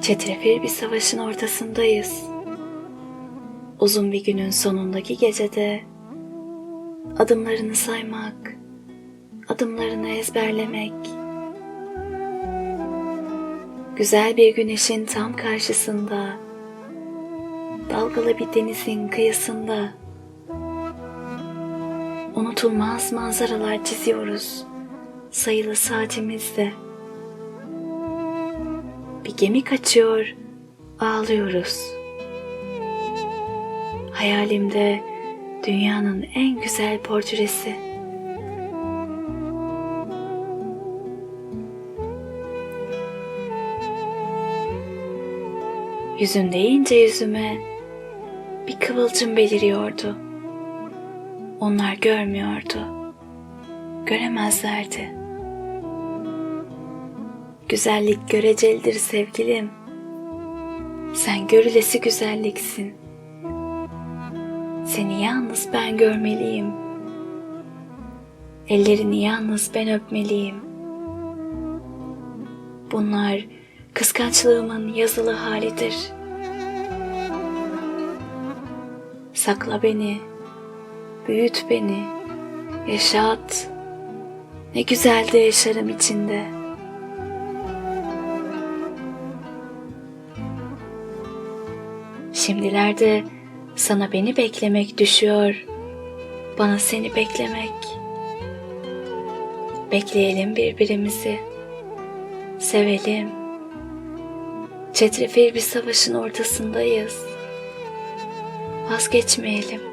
Çetrefil bir savaşın ortasındayız. Uzun bir günün sonundaki gecede adımlarını saymak, adımlarını ezberlemek, güzel bir güneşin tam karşısında, dalgalı bir denizin kıyısında unutulmaz manzaralar çiziyoruz sayılı saatimizde. Bir gemi kaçıyor, ağlıyoruz. Hayalimde dünyanın en güzel portresi. Yüzün deyince yüzüme bir kıvılcım beliriyordu. Onlar görmüyordu. Göremezlerdi. Güzellik görecelidir sevgilim. Sen görülesi güzelliksin. Seni yalnız ben görmeliyim. Ellerini yalnız ben öpmeliyim. Bunlar kıskançlığımın yazılı halidir. Sakla beni, büyüt beni, yaşat. Ne güzel de yaşarım içinde. Şimdilerde sana beni beklemek düşüyor. Bana seni beklemek. Bekleyelim birbirimizi. Sevelim. Çetrefil bir savaşın ortasındayız. Vazgeçmeyelim.